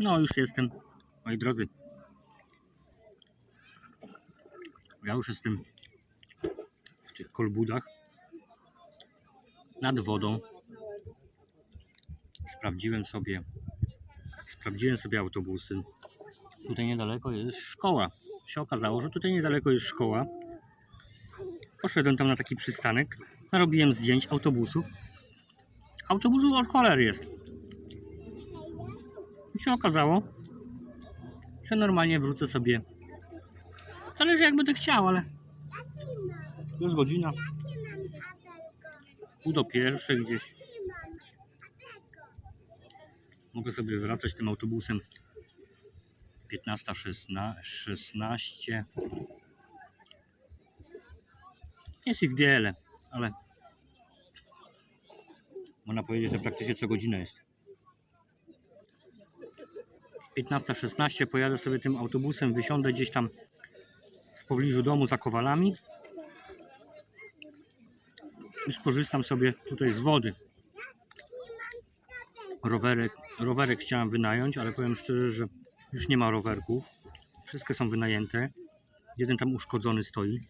No już jestem, moi drodzy. Ja już jestem w tych kolbudach nad wodą. Sprawdziłem sobie, sprawdziłem sobie autobusy. Tutaj niedaleko jest szkoła. Się okazało, że tutaj niedaleko jest szkoła. Poszedłem tam na taki przystanek, narobiłem zdjęć autobusów. Autobusów od cholery jest. Się okazało, że normalnie wrócę sobie. Zależy jak będę chciał, ale jest godzina. Pół do pierwszej gdzieś. Mogę sobie wracać tym autobusem 15, 16, 16. Jest ich wiele, ale można powiedzieć, że praktycznie co godzina jest. 15-16 pojadę sobie tym autobusem, wysiądę gdzieś tam w pobliżu domu za Kowalami i skorzystam sobie tutaj z wody. Rowerek, rowerek chciałem wynająć, ale powiem szczerze, że już nie ma rowerków. Wszystkie są wynajęte. Jeden tam uszkodzony stoi.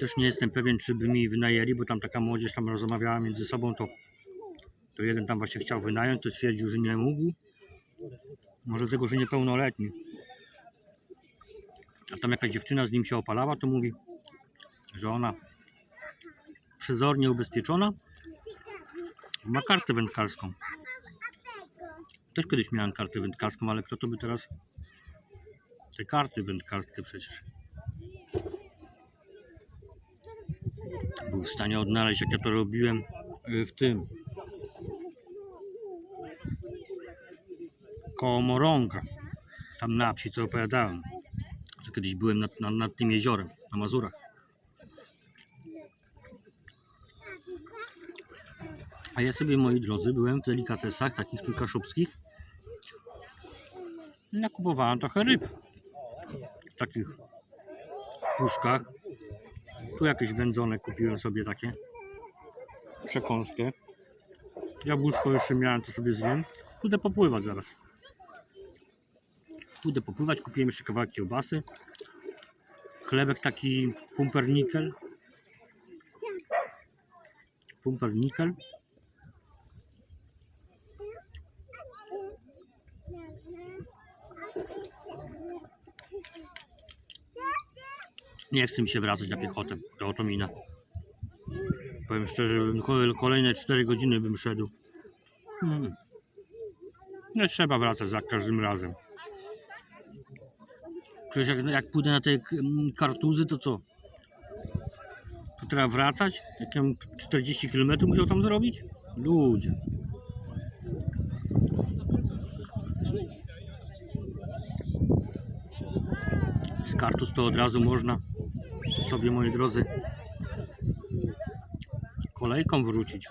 Też nie jestem pewien, czy by mi wynajęli, bo tam taka młodzież tam rozmawiała między sobą, to, to jeden tam właśnie chciał wynająć, to twierdził, że nie mógł. Może tego, że niepełnoletni. A tam jakaś dziewczyna z nim się opalała, to mówi, że ona przezornie ubezpieczona ma kartę wędkarską. Też kiedyś miałem kartę wędkarską, ale kto to by teraz te karty wędkarskie przecież był w stanie odnaleźć, jak ja to robiłem y, w tym koło Morąga tam na wsi, co opowiadałem że kiedyś byłem nad, nad, nad tym jeziorem na Mazurach a ja sobie moi drodzy byłem w delikatesach takich tu kaszubskich nakupowałem trochę ryb takich w puszkach tu jakieś wędzone kupiłem sobie takie. Przekąskę. Jabłuszko jeszcze miałem, to sobie zjem. Pójdę popływać zaraz. Pójdę popływać, kupiłem jeszcze kawałek kiełbasy. Chlebek taki pumpernickel. Pumpernickel. Nie chce mi się wracać na piechotę do Otomina. Powiem szczerze, kolejne 4 godziny bym szedł. Hmm. Nie trzeba wracać za każdym razem. Przecież jak, jak pójdę na te kartuzy, to co? To trzeba wracać? Jak ja bym 40 km musiał tam zrobić? Ludzie. Z kartus to od razu można sobie, moi drodzy, kolejką wrócić.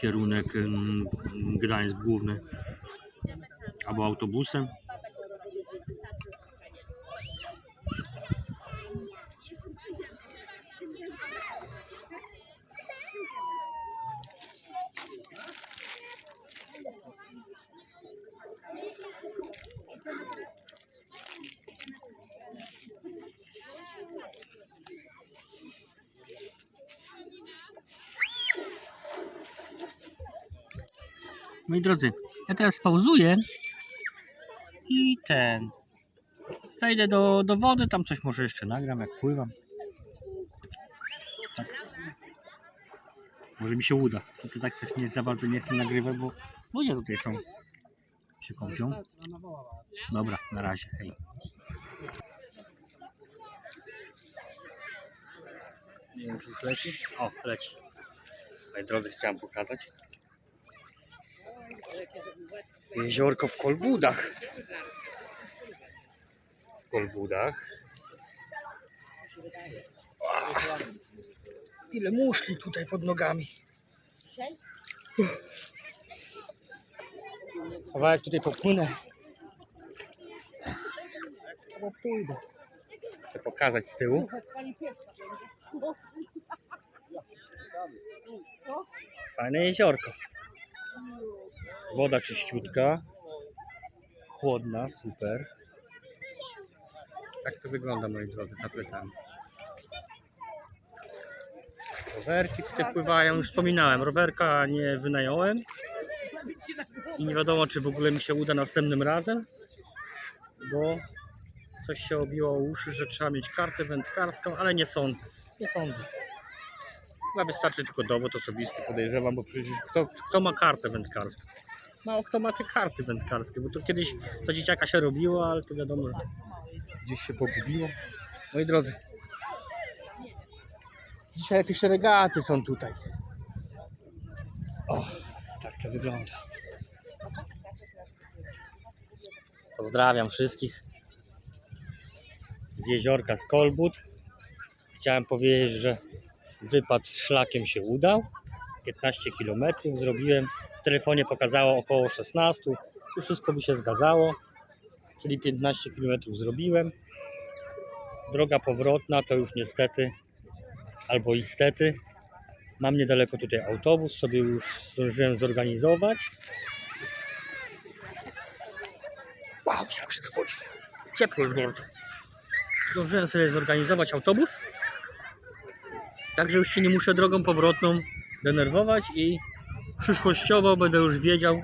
Kierunek Gdańsk główny albo autobusem. Moi drodzy, ja teraz pauzuję i ten. Wejdę do, do wody, tam coś może jeszcze nagram, jak pływam. Tak. Może mi się uda. To, to tak coś nie za bardzo nie chcę nagrywać, bo ludzie tutaj są. Się kąpią. Dobra, na razie. Hej. Nie wiem, czy już leci. O, leci. Moi drodzy, chciałem pokazać. Jeziorko w Kolbudach. W Kolbudach. Ach, ile muszli tutaj pod nogami. Kawałek tutaj popłynę. Chyba pójdę. Chcę pokazać z tyłu. Fajne jeziorko. Woda czyściutka. Chłodna, super. Tak to wygląda, moi drodzy, za plecami. Rowerki tutaj pływają, już wspominałem, rowerka nie wynająłem. I nie wiadomo, czy w ogóle mi się uda następnym razem, bo coś się obiło o uszy, że trzeba mieć kartę wędkarską, ale nie sądzę. Nie sądzę. Chyba wystarczy tylko dowód osobisty, podejrzewam, bo przecież kto, kto ma kartę wędkarską? Mało kto ma te karty wędkarskie, bo to kiedyś za dzieciaka się robiło, ale to wiadomo, że gdzieś się pogubiło. Moi drodzy, dzisiaj jakieś regaty są tutaj. O, tak to wygląda. Pozdrawiam wszystkich z jeziorka z Kolbut. Chciałem powiedzieć, że wypad szlakiem się udał. 15 km zrobiłem. Telefonie pokazało około 16. Tu wszystko by się zgadzało. Czyli 15 km zrobiłem. Droga powrotna to już niestety albo istety. Mam niedaleko tutaj autobus, sobie już zdążyłem zorganizować. Wow, trzeba się schodzić. Ciepło już bardzo. Zdążyłem sobie zorganizować autobus. Także już się nie muszę drogą powrotną denerwować i przyszłościowo będę już wiedział.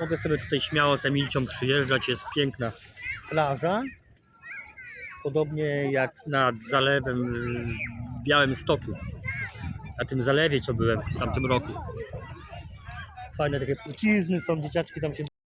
Mogę sobie tutaj śmiało z Emilcią przyjeżdżać. Jest piękna plaża. Podobnie jak nad zalewem w Białym Stoku. Na tym zalewie, co byłem w tamtym roku. Fajne takie trucizny są, dzieciaczki tam się